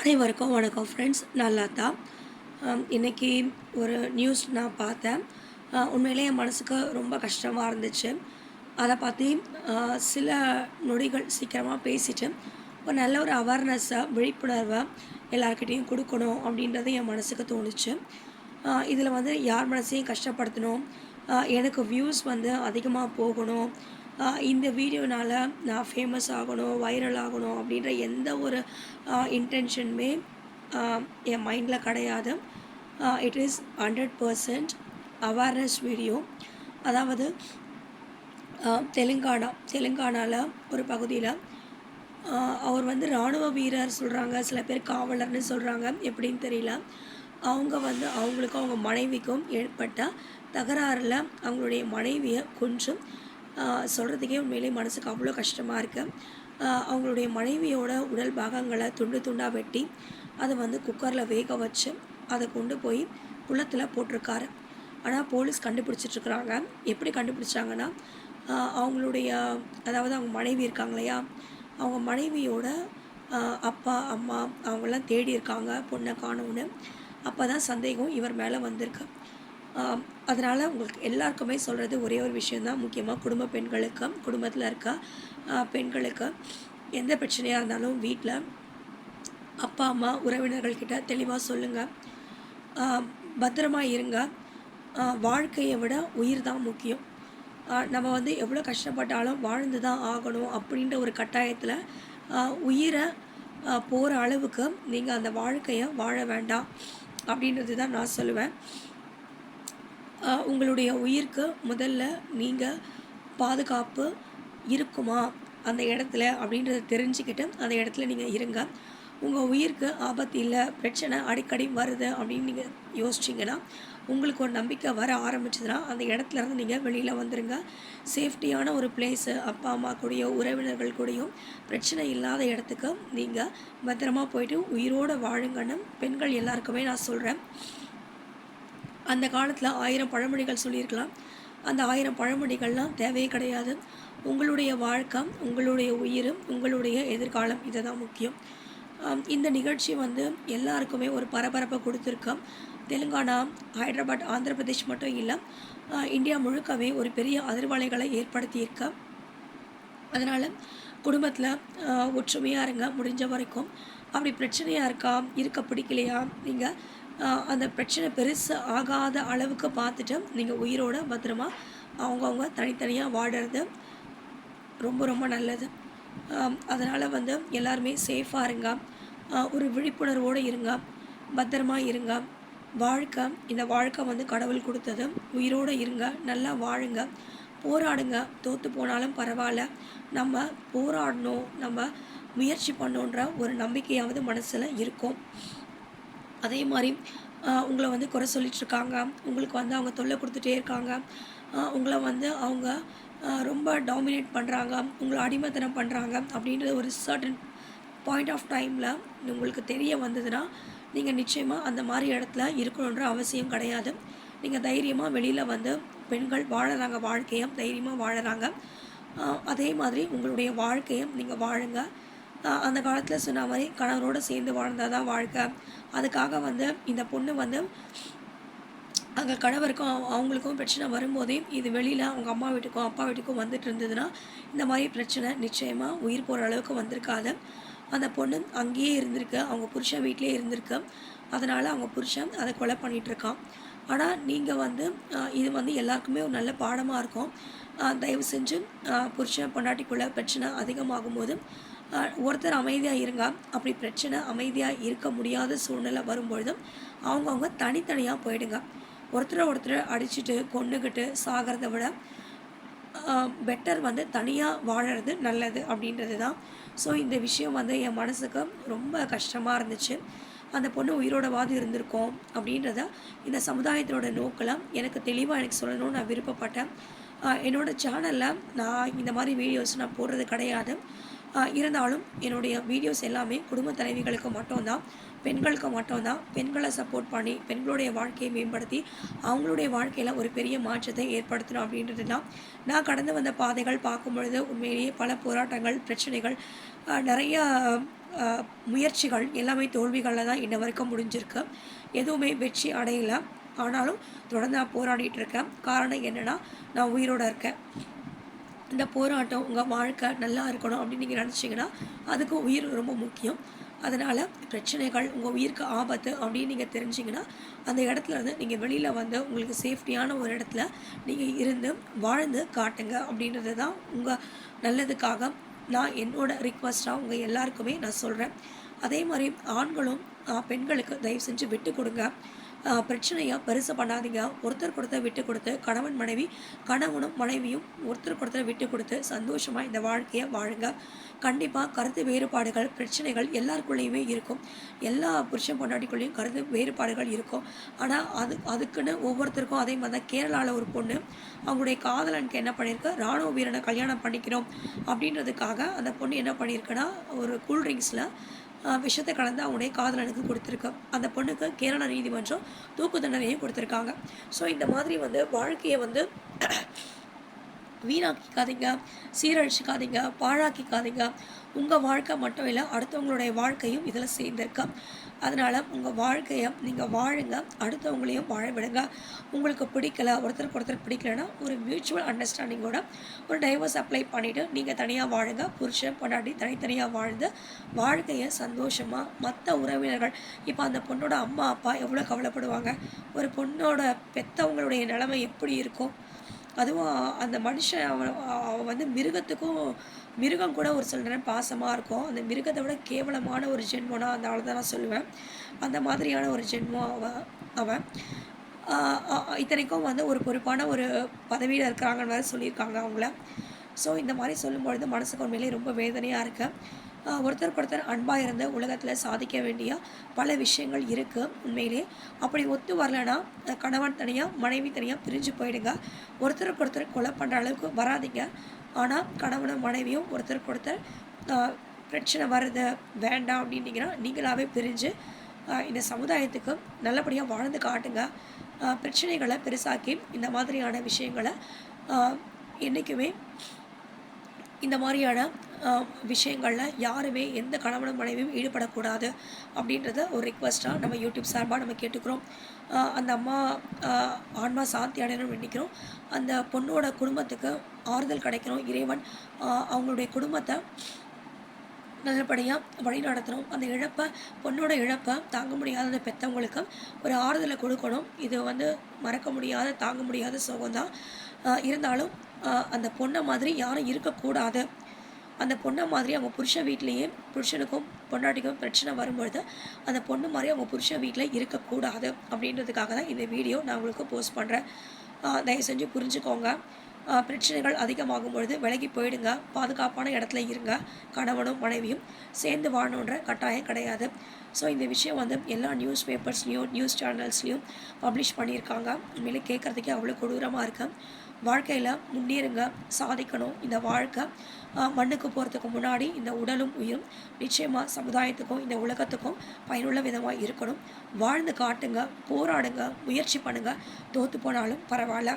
அனைவருக்கும் வணக்கம் ஃப்ரெண்ட்ஸ் நல்லா தான் இன்றைக்கி ஒரு நியூஸ் நான் பார்த்தேன். உண்மையிலே என் மனசுக்கு ரொம்ப கஷ்டமாக இருந்துச்சு. அதை பற்றி சில நொடிகள் சீக்கிரமாக பேசிட்டு ஒரு நல்ல ஒரு அவேர்னஸை விழிப்புணர்வை எல்லாருக்கிட்டேயும் கொடுக்கணும் அப்படின்றது என் மனசுக்கு தோணுச்சு. இதில் வந்து யார் மனசையும் கஷ்டப்படுத்தணும். எனக்கு வியூஸ் வந்து அதிகமாக போகணும். இந்த வீடியோனால் நான் ஃபேமஸ் ஆகணும் வைரல் ஆகணும் அப்படின்ற எந்த ஒரு இன்டென்ஷனுமே என் மைண்டில் கிடையாது. It is hundred percent awareness video அதாவது தெலுங்கானா தெலுங்கானாவில் ஒரு பகுதியில் அவர் வந்து இராணுவ வீரர் சொல்கிறாங்க சில பேர் காவலர்னு சொல்கிறாங்க எப்படின்னு தெரியல. அவங்க வந்து அவங்களுக்கும் அவங்க மனைவிக்கும் ஏற்பட்ட தகராறில் அவங்களுடைய மனைவியை கொஞ்சம் சொல்கிறதுக்கே உண்மையிலே மனசுக்கு அவ்வளோ கஷ்டமாக இருக்குது அவங்களுடைய மனைவியோட உடல் பாகங்களை துண்டு துண்டாக வெட்டி அதை வந்து குக்கரில் வேக வச்சு அதை கொண்டு போய் குளத்தில் போட்டிருக்காரு. ஆனால் போலீஸ் கண்டுபிடிச்சிட்ருக்குறாங்க எப்படி கண்டுபிடிச்சாங்கன்னா அவங்களுடைய அதாவது அவங்க மனைவி இருக்காங்க இல்லையா? அவங்க மனைவியோட அப்பா அம்மா அவங்களாம் தேடி இருக்காங்க பொண்ணை காணோன்னு. அப்போ தான் சந்தேகம் இவர் மேலே வந்திருக்கு. அதனால் உங்களுக்கு எல்லாருக்குமே சொல்கிறது ஒரே ஒரு விஷயந்தான் முக்கியமாக குடும்ப பெண்களுக்கு குடும்பத்தில் இருக்க பெண்களுக்கு எந்த பிரச்சனையாக இருந்தாலும் வீட்டில் அப்பா அம்மா உறவினர்கள்கிட்ட தெளிவாக சொல்லுங்கள் பத்திரமாக பத்திரமா இருங்க. வாழ்க்கையை விட உயிர் தான் முக்கியம். நம்ம வந்து எவ்வளோ கஷ்டப்பட்டாலும் வாழ்ந்து தான் ஆகணும் அப்படின்ற ஒரு கட்டாயத்தில் உயிரை போகிற அளவுக்கு நீங்கள் அந்த வாழ்க்கையை வாழ வேண்டாம் அப்படின்றது தான் நான் சொல்லுவேன். உங்களுடைய உயிருக்கு முதல்ல நீங்கள் பாதுகாப்பு இருக்குமா? அந்த இடத்துல அப்படின்றத தெரிஞ்சுக்கிட்டு அந்த இடத்துல நீங்கள் இருங்க. உங்கள் உயிருக்கு ஆபத்து இல்லை பிரச்சனை அடிக்கடி வருது அப்படின்னு நீங்கள் யோசிச்சிங்கன்னா உங்களுக்கு ஒரு நம்பிக்கை வர ஆரம்பிச்சதுன்னா அந்த இடத்துல இருந்து நீங்கள் வெளியில் வந்துடுங்க சேஃப்டியான ஒரு பிளேஸு அப்பா அம்மா கூடயோ உறவினர்கள் கூடயும் பிரச்சனை இல்லாத இடத்துக்கு நீங்கள் பத்திரமா போயிட்டு உயிரோடு வாழுங்கன்னு பெண்கள் எல்லாருக்குமே நான் சொல்கிறேன் அந்த காலத்தில் ஆயிரம் பழமொழிகள் சொல்லியிருக்கலாம். அந்த ஆயிரம் பழமொழிகள்லாம் தேவையே கிடையாது. உங்களுடைய வாழ்க்கை உங்களுடைய உயிர் உங்களுடைய எதிர்காலம் இதுதான் முக்கியம். இந்த நிகழ்ச்சி வந்து எல்லாருக்குமே ஒரு பரபரப்பை கொடுத்துருக்கோம். தெலுங்கானா ஹைதராபாத் ஆந்திர பிரதேஷ் மட்டும் இல்லை ஆஹ், இந்தியா முழுக்கவே ஒரு பெரிய அதிர்வலைகளை ஏற்படுத்தியிருக்க. அதனால் குடும்பத்தில் ஒற்றுமையாக இருங்க முடிஞ்ச வரைக்கும். அப்படி பிரச்சனையாக இருக்கா இருக்க பிடிக்கலையா நீங்கள் அந்த பிரச்சனை பெருசு ஆகாத அளவுக்கு பார்த்துட்டு நீங்கள் உயிரோட பத்திரமா அவங்கவுங்க தனித்தனியாக வாடுறது ரொம்ப ரொம்ப நல்லது. அதனால் வந்து எல்லாருமே சேஃபாக இருங்க. ஒரு விழிப்புணர்வோடு இருங்க. பத்திரமா இருங்க. வாழ்க்கை இந்த வாழ்க்கை வந்து கடவுள் கொடுத்தது. உயிரோடு இருங்க. நல்லா வாழுங்க. போராடுங்க. தோற்று போனாலும் பரவாயில்ல. நம்ம போராடணும். நம்ம முயற்சி பண்ணோன்ற ஒரு நம்பிக்கையாவது மனசில் இருக்கும். அதே மாதிரி உங்களை வந்து குறை சொல்லிட்டு இருக்காங்க உங்களுக்கு வந்து அவங்க தொல்லை கொடுத்துட்டே இருக்காங்க. உங்களை வந்து அவங்க ரொம்ப டாமினேட் பண்ணுறாங்க உங்களை அடிமைத்தனம் பண்ணுறாங்க அப்படின்றது ஒரு சர்டன் பாயிண்ட் ஆஃப் டைமில் உங்களுக்கு தெரிய வந்ததுன்னா நீங்கள் நிச்சயமாக அந்த மாதிரி இடத்துல இருக்கணுன்ற அவசியம் கிடையாது. நீங்கள் தைரியமாக வெளியில் வந்து பெண்கள் வாழறாங்க வாழ்க்கையை தைரியமாக வாழறாங்க. அதே மாதிரி உங்களுடைய வாழ்க்கையும் நீங்கள் வாழுங்க. அந்த காலத்தில் சொன்ன மாதிரி கணவரோடு சேர்ந்து வாழ்ந்தால் தான் வாழ்க்கை. அதுக்காக வந்து இந்த பொண்ணு வந்து அங்கே கணவருக்கும் அவ- அவங்களுக்கும் பிரச்சனை வரும்போதே இது வெளியில் அவங்க அம்மா வீட்டுக்கும் அப்பா வீட்டுக்கும் வந்துட்டு இருந்ததுன்னா இந்த மாதிரி பிரச்சனை நிச்சயமாக உயிர் போகிற அளவுக்கு வந்திருக்காது. அந்த பொண்ணு அங்கேயே இருந்திருக்கு அவங்க புருஷன் வீட்டிலே இருந்திருக்கு. அதனால் அவங்க புருஷன் அதை கொலை பண்ணிகிட்டு இருக்கான் ஆனால் நீங்கள் வந்து இது வந்து எல்லாருக்குமே ஒரு நல்ல பாடமாக இருக்கும். தயவு செஞ்சு புருஷன் பொண்டாட்டிக்குள்ளே பிரச்சனை அதிகமாகும் போது ஒருத்தர் அமைதியாக இருங்க. அப்படி பிரச்சனை அமைதியாக இருக்க முடியாத சூழ்நிலை வரும்பொழுதும் அவங்கவுங்க தனித்தனியாக போயிடுங்க. ஒருத்தரை ஒருத்தரை அடிச்சுட்டு கொண்டுக்கிட்டு சாகிறத விட பெட்டர் வந்து தனியாக வாழறது நல்லது அப்படின்றது தான் ஸோ இந்த விஷயம் வந்து என் மனசுக்கு ரொம்ப கஷ்டமாக இருந்துச்சு. அந்த பொண்ணு உயிரோடவாது இருந்திருக்கோம் அப்படின்றத இந்த சமுதாயத்தினோட நோக்கில் எனக்கு தெளிவாக எனக்கு சொல்லணும்னு நான் விருப்பப்பட்டேன். என்னோடய என்னோட சேனலில் நான் இந்த மாதிரி வீடியோஸ் நான் போடுறது கிடையாது. இருந்தாலும் என்னுடைய வீடியோஸ் எல்லாமே குடும்ப தலைவிகளுக்கு மட்டும்தான் பெண்களுக்கு மட்டும்தான் பெண்களை சப்போர்ட் பண்ணி பெண்களுடைய வாழ்க்கையை மேம்படுத்தி அவங்களுடைய வாழ்க்கையில் ஒரு பெரிய மாற்றத்தை ஏற்படுத்தணும் அப்படின்றது தான். நான் கடந்து வந்த பாதைகள் பார்க்கும் பொழுது உண்மையிலேயே பல போராட்டங்கள் பிரச்சனைகள் நிறைய முயற்சிகள் எல்லாமே தோல்விகளில் தான் இன்ன வரைக்கும் முடிஞ்சிருக்கு. எதுவுமே வெற்றி அடையலை. ஆனாலும் தொடர்ந்து நான் போராடிட்டு இருக்கேன். காரணம் என்னென்னா நான் உயிரோடு இருக்கேன். இந்த போராட்டம் உங்கள் வாழ்க்கை நல்லா இருக்கணும் அப்படின்னு நீங்கள் நினச்சிங்கன்னா அதுக்கு உயிர் ரொம்ப முக்கியம். அதனால் பிரச்சனைகள் உங்கள் உயிருக்கு ஆபத்து அப்படின்னு நீங்கள் தெரிஞ்சிங்கன்னா அந்த இடத்துல இருந்து நீங்கள் வெளியில் வந்து உங்களுக்கு சேஃப்டியான ஒரு இடத்துல நீங்கள் இருந்து வாழ்ந்து காட்டுங்க அப்படின்றது தான் உங்கள் நல்லதுக்காக நான் என்னோட ரிக்வஸ்ட்டாக உங்கள் எல்லாருக்குமே நான் சொல்கிறேன் அதே மாதிரி ஆண்களும் பெண்களுக்கு தயவு செஞ்சு விட்டு கொடுங்க. பிரச்சனையாக பிரச்சனையை பெருசு பண்ணாதீங்க. ஒருத்தர் ஒருத்தர் விட்டு கொடுத்து கணவன் மனைவி கணவனும் மனைவியும் ஒருத்தர் ஒருத்தர் விட்டு கொடுத்து சந்தோஷமாக இந்த வாழ்க்கையை வாழுங்க. கண்டிப்பாக கருத்து வேறுபாடுகள் பிரச்சனைகள் எல்லாருக்குள்ளேயுமே இருக்கும். எல்லா புருஷன் பொண்டாட்டிக்குள்ளேயும் கருத்து வேறுபாடுகள் இருக்கும். ஆனால் அது அதுக்குன்னு ஒவ்வொருத்தருக்கும் அதே மாதிரி தான். கேரளாவில் ஒரு பொண்ணு அவங்களுடைய காதலனுக்கு என்ன பண்ணியிருக்கு ராணுவ வீரனை கல்யாணம் பண்ணிக்கணும் அப்படின்றதுக்காக அந்த பொண்ணு என்ன பண்ணியிருக்குன்னா ஒரு கூல்ட்ரிங்க்ஸில் விஷத்தை கலந்து அவங்களுடைய காதலனுக்கு கொடுத்துருக்கு. அந்த பொண்ணுக்கு கேரள நீதிமன்றம் தூக்கு தண்டனையும் கொடுத்துருக்காங்க. ஸோ இந்த மாதிரி வந்து வாழ்க்கையை வந்து வீணாக்கிக்காதீங்க சீரழிச்சிக்காதீங்க பாழாக்கிக்காதீங்க. உங்கள் வாழ்க்கை மட்டும் இல்லை அடுத்தவங்களுடைய வாழ்க்கையும் இதில் சேர்ந்துருக்கு அதனால் உங்கள் வாழ்க்கையை நீங்கள் வாழுங்க அடுத்தவங்களையும் வாழ விடுங்க. உங்களுக்கு பிடிக்கல ஒருத்தருக்கு ஒருத்தர் பிடிக்கலன்னா ஒரு மியூச்சுவல் அண்டர்ஸ்டாண்டிங்கோட ஒரு டைவர்ஸ் அப்ளை பண்ணிவிட்டு நீங்கள் தனியாக வாழுங்க. புருஷன் பொண்டாட்டி தனித்தனியாக வாழ்ந்து வாழ்க்கையை சந்தோஷமாக மற்ற உறவினர்கள் இப்போ அந்த பொண்ணோட அம்மா அப்பா எவ்வளோ கவலைப்படுவாங்க? ஒரு பொண்ணோட பெற்றவங்களுடைய நிலைமை எப்படி இருக்கும்? அதுவும் அந்த மனுஷன் அவன் அவன் வந்து மிருகத்துக்கும் மிருகம் கூட ஒரு சில நேரம் பாசமாக இருக்கும். அந்த மிருகத்தை விட கேவலமான ஒரு ஜென்மனா அந்த ஆள் தான் நான் சொல்லுவேன். அந்த மாதிரியான ஒரு ஜென்மம் அவன் அவன் இத்தனைக்கும் வந்து ஒரு பொறுப்பான ஒரு பதவியில் இருக்கிறாங்கன்னு வேறு சொல்லியிருக்காங்க அவங்கள. ஸோ இந்த மாதிரி சொல்லும்பொழுது மனசுக்கு உண்மையிலேயே ரொம்ப வேதனையாக இருக்குது ஒருத்தருக்கு ஒருத்தர் அன்பாக இருந்து உலகத்தில் சாதிக்க வேண்டிய பல விஷயங்கள் இருக்குது உண்மையிலே. அப்படி ஒத்து வரலைன்னா கணவன் தனியாக மனைவி தனியாக பிரிஞ்சு போயிடுங்க. ஒருத்தருக்கு ஒருத்தர் கொலை பண்ணுற அளவுக்கு வராதீங்க. ஆனால் கணவனும் மனைவியும் ஒருத்தருக்கு ஒருத்தர் பிரச்சனை வருது வேண்டாம் அப்படின்னீங்கன்னா நீங்களாகவே பிரிஞ்சு இந்த சமுதாயத்துக்கு நல்லபடியாக வாழ்ந்து காட்டுங்க. பிரச்சனைகளை பெருசாக்கி இந்த மாதிரியான விஷயங்களை என்றைக்குமே இந்த மாதிரியான விஷயங்களில் யாருமே எந்த கணவனும் மனைவியும் ஈடுபடக்கூடாது அப்படின்றத ஒரு ரிக்வெஸ்ட்டாக நம்ம யூடியூப் சார்பாக நம்ம கேட்டுக்கிறோம். அந்த அம்மா ஆன்மா சாந்தி அடையணும்னு நினைக்கிறோம் அந்த பொண்ணோட குடும்பத்துக்கு ஆறுதல் கிடைக்கிறோம். இறைவன் அவங்களுடைய குடும்பத்தை நல்லபடியாக வழி நடத்தணும். அந்த இழப்பை பொண்ணோட இழப்பை தாங்க முடியாத அந்த பெற்றவங்களுக்கு ஒரு ஆறுதலை கொடுக்கணும். இது வந்து மறக்க முடியாத தாங்க முடியாத சுகம்தான். இருந்தாலும் அந்த பொண்ணை மாதிரி யாரும் இருக்கக்கூடாது. அந்த பொண்ணை மாதிரி அவங்க புருஷன் வீட்லேயே புருஷனுக்கும் பொண்டாட்டிக்கும் பிரச்சனை வரும்பொழுது அந்த பொண்ணு மாதிரி அவங்க புருஷன் வீட்டில் இருக்கக்கூடாது. அப்படின்றதுக்காக தான் இந்த வீடியோ நான் உங்களுக்கு போஸ்ட் பண்ணுறேன் தயவு செஞ்சு புரிஞ்சுக்கோங்க. பிரச்சனைகள் அதிகமாகும் பொழுது விலகி போயிடுங்க. பாதுகாப்பான இடத்துல இருங்க. கணவனும் மனைவியும் சேர்ந்து வாழணுன்ற கட்டாயம் கிடையாது. ஸோ இந்த விஷயம் வந்து எல்லா நியூஸ் பேப்பர்ஸ்லேயும் நியூஸ் சேனல்ஸ்லேயும் பப்ளிஷ் பண்ணியிருக்காங்க. உண்மையிலே கேட்குறதுக்கே அவ்வளோ கொடூரமாக இருக்கு. வாழ்க்கையில் முன்னேறுங்க சாதிக்கணும். இந்த வாழ்க்கை மண்ணுக்கு போகிறதுக்கு முன்னாடி இந்த உடலும் உயிரும் நிச்சயமாக சமுதாயத்துக்கும் இந்த உலகத்துக்கும் பயனுள்ள விதமாக இருக்கணும். வாழ்ந்து காட்டுங்க போராடுங்க முயற்சி பண்ணுங்கள் தோற்று போனாலும் பரவாயில்ல.